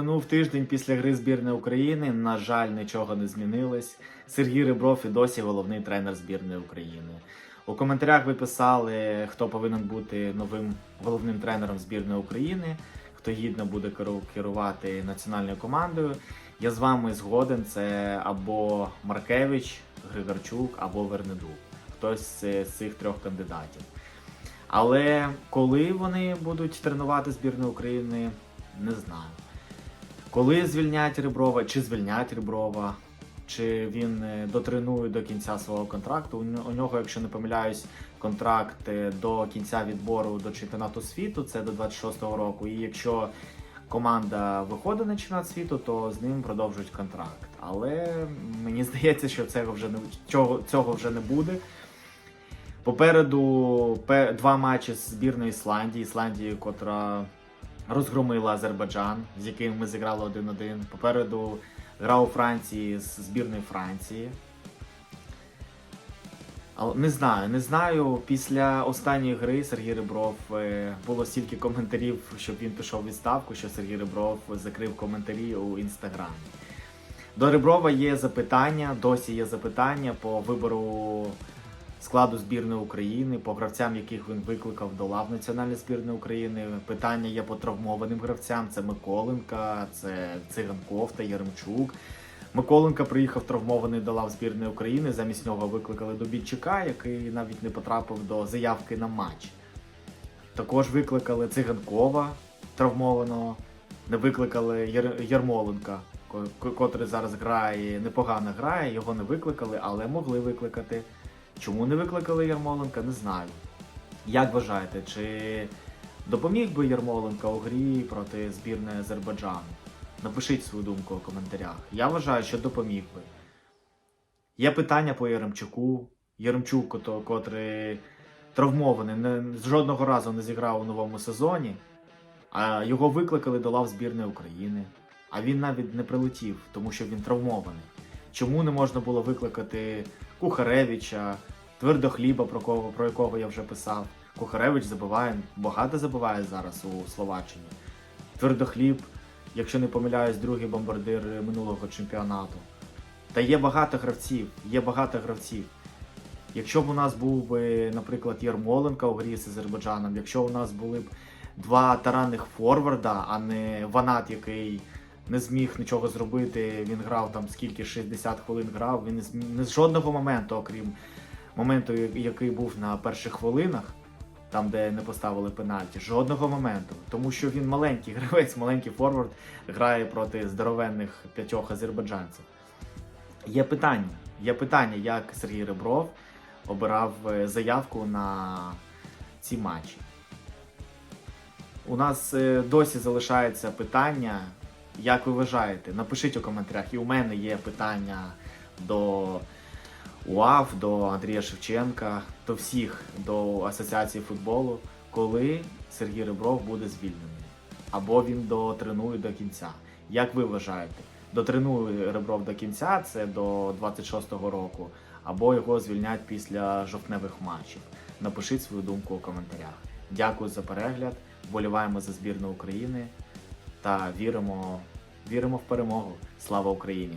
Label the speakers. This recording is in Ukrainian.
Speaker 1: Минув тиждень після гри збірної України. На жаль, нічого не змінилось. Сергій Ребров і досі головний тренер збірної України. У коментарях ви писали, хто повинен бути новим головним тренером збірної України, хто гідно буде керувати національною командою. Я з вами згоден. Це або Маркевич, Григорчук, або Вернедук. Хтось з цих трьох кандидатів. Але коли вони будуть тренувати збірну України, не знаю. Коли звільнять Реброва, чи звільнять Реброва, чи він е, дотренує до кінця свого контракту. У нього, якщо не помиляюсь, контракт е, до кінця відбору до чемпіонату світу, це до 26-го року. І якщо команда виходить на чемпіонат світу, то з ним продовжують контракт. Але мені здається, що цього вже не цього вже не буде. Попереду два матчі з збірної Ісландії, Ісландії, котра розгромила Азербайджан, з яким ми зіграли 1-1. Попереду гра у Франції з збірної Франції. Але не знаю, не знаю. Після останньої гри Сергій Ребров е, було стільки коментарів, щоб він пішов у відставку, що Сергій Ребров закрив коментарі у інстаграмі. До Реброва є запитання, досі є запитання по вибору складу збірної України, по гравцям, яких він викликав до лав національної збірної України. Питання є по травмованим гравцям: це Миколенка, це Циганков та Яремчук. Миколенка приїхав травмований до лав збірної України. Замість нього викликали Добільчика, який навіть не потрапив до заявки на матч. Також викликали Циганкова травмованого, не викликали Яр- Ярмоленка, ко- ко- котрий зараз грає, непогано грає, його не викликали, але могли викликати. Чому не викликали Ярмоленка, не знаю. Як вважаєте, чи допоміг би Ярмоленка у грі проти збірної Азербайджану? Напишіть свою думку у коментарях. Я вважаю, що допоміг би. Є питання по Яремчуку. Яремчук, котрий травмований, не, жодного разу не зіграв у новому сезоні, а його викликали до лав збірної України. А він навіть не прилетів, тому що він травмований. Чому не можна було викликати Кухаревича, Твердохліба, про кого про якого я вже писав. Кухаревич забиває, багато забиває зараз у Словаччині. Твердохліб, якщо не помиляюсь, другий бомбардир минулого чемпіонату. Та є багато гравців, є багато гравців. Якщо б у нас був би, наприклад, Ярмоленка у грі з Азербайджаном, якщо у нас були б два таранних форварда, а не Ванат, який не зміг нічого зробити, він грав там скільки 60 хвилин грав, він не, зм- не з жодного моменту, окрім моменту, який був на перших хвилинах, там де не поставили пенальті, жодного моменту. Тому що він маленький гравець, маленький форвард грає проти здоровенних п'ятьох азербайджанців. Є питання. Є питання, як Сергій Ребров обирав е, заявку на ці матчі. У нас е, досі залишається питання, як ви вважаєте? Напишіть у коментарях. І у мене є питання до УАФ, до Андрія Шевченка, до всіх, до Асоціації футболу, коли Сергій Ребров буде звільнений. Або він дотренує до кінця. Як ви вважаєте? Дотренує Ребров до кінця, це до 26-го року, або його звільнять після жовтневих матчів. Напишіть свою думку у коментарях. Дякую за перегляд. Вболіваємо за збірну України та віримо, віримо в перемогу. Слава Україні!